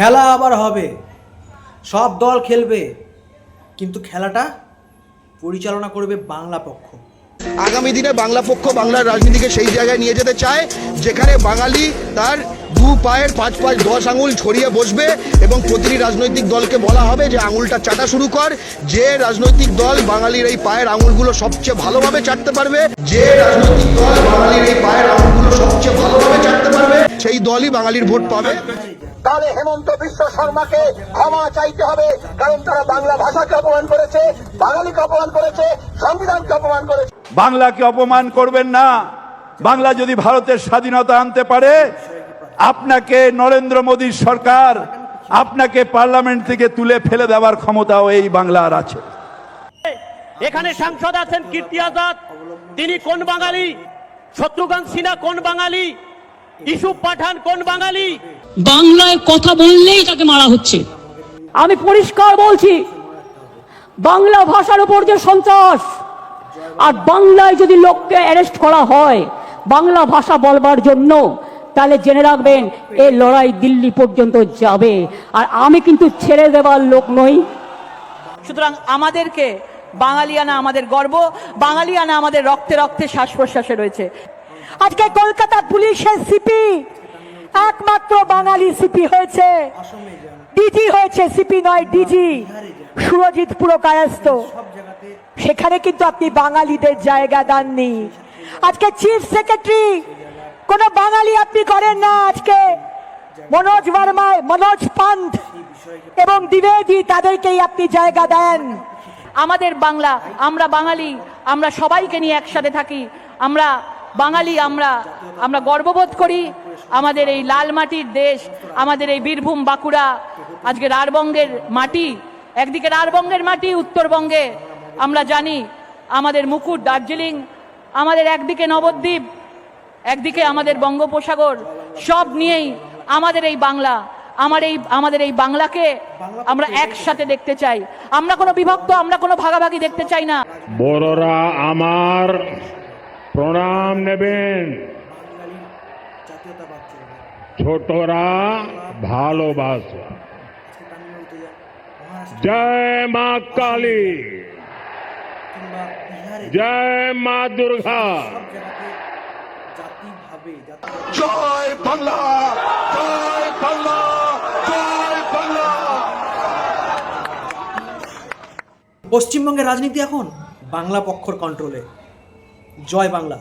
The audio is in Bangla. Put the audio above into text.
খেলা আবার হবে। সব দল খেলবে, কিন্তু খেলাটা পরিচালনা করবে বাংলা পক্ষ। আগামী দিনে বাংলা পক্ষ বাংলার রাজনীতিকে সেই জায়গায় নিয়ে যেতে চায়, যেখানে বাঙালি তার দু পায়ের পাঁচ পাঁচ দশ আঙুল ছড়িয়ে বসবে এবং প্রতিটি রাজনৈতিক দলকে বলা হবে যে আঙুলটা চাটা শুরু কর। যে রাজনৈতিক দল বাঙালির এই পায়ের আঙুলগুলো সবচেয়ে ভালোভাবে চাটতে পারবে, যে রাজনৈতিক দল বাঙালির এই পায়ের আঙুলগুলো সবচেয়ে ভালোভাবে চাটতে পারবে সেই দলই বাঙালির ভোট পাবে। তাহলে হেমন্ত বিশ্ব শর্মাকে ক্ষমা চাইতে হবে কারণ তারা বাংলা ভাষাকে অপমান করেছে বাঙালিকে অপমান করেছে সংবিধানকে অপমান করেছে। বাংলাকে অপমান করবেন না। বাংলা যদি ভারতের স্বাধীনতা আনতে পারে আপনাকে নরেন্দ্র মোদীর সরকার আপনাকে পার্লামেন্ট থেকে তুলে ফেলে দেওয়ার ক্ষমতাও এই বাংলার আছে। এখানে সাংসদ আছেন কীর্তি আজাদ। তিনি কোন বাঙালি? শত্রুঘ্ন সিনহা কোন বাঙালি? ইসুফ পাঠান কোন বাঙালি? বাংলায় কথা বললেই তাকে মারা হচ্ছে। আমি পরিষ্কার বলছি বাংলা ভাষার উপর যে সন্ত্রাস আর বাংলায় যদি লোককে অ্যারেস্ট করা হয় বাংলা ভাষা বলবার জন্য তাহলে জেনে রাখবেন এই লড়াই দিল্লি পর্যন্ত যাবে। আর আমি কিন্তু ছেড়ে দেবার লোক নই। সুতরাং আমাদেরকে বাঙালিয়ানা আমাদের গর্ব বাঙালিয়ানা আমাদের রক্তে রক্তে শ্বাস প্রশ্বাসে রয়েছে। আজকে কলকাতা পুলিশের সিপি একমাত্র বাঙালি সিপি হয়েছে। ডিজি হয়েছে সিপি নয় ডিজি সুরজিৎ পুরো কায়স্থ সেখানে কিন্তু আপনি বাঙালিদের জায়গা দেননি। আজকে চিফ সেক্রেটারি কোন বাঙালি আপনি করেন না আজকে। মনোজ বর্মা, মনোজ পান্থ এবং দ্বিবেদী, তাদেরকেই আপনি জায়গা দেন। আমাদের বাংলা, আমরা বাঙালি, আমরা সবাইকে নিয়ে একসাথে থাকি। আমরা বাঙালি আমরা আমরা গর্ববোধ করি আমাদের এই লাল মাটির দেশ, আমাদের এই বীরভূম বাঁকুড়া, আজকে রারবঙ্গের মাটি, একদিকে রারবঙ্গের মাটি, উত্তরবঙ্গে আমরা জানি আমাদের মুকুট দার্জিলিং, আমাদের একদিকে নবদ্বীপ, একদিকে আমাদের বঙ্গোপসাগর, সব নিয়েই আমাদের এই বাংলা, আমার এই, আমাদের এই বাংলাকে আমরা একসাথে দেখতে চাই। আমরা কোনো বিভক্ত, আমরা কোনো ভাগাভাগি দেখতে চাই না। বড়রা আমার প্রণাম নেবেন। ছোটরা ভালোবাসা। জয় মা কালী। জয় মা দুর্গা। জয় বাংলা জয় বাংলা জয় বাংলা। পশ্চিমবঙ্গের রাজনীতি এখন বাংলা পক্ষর কন্ট্রোলে জয় বাংলা।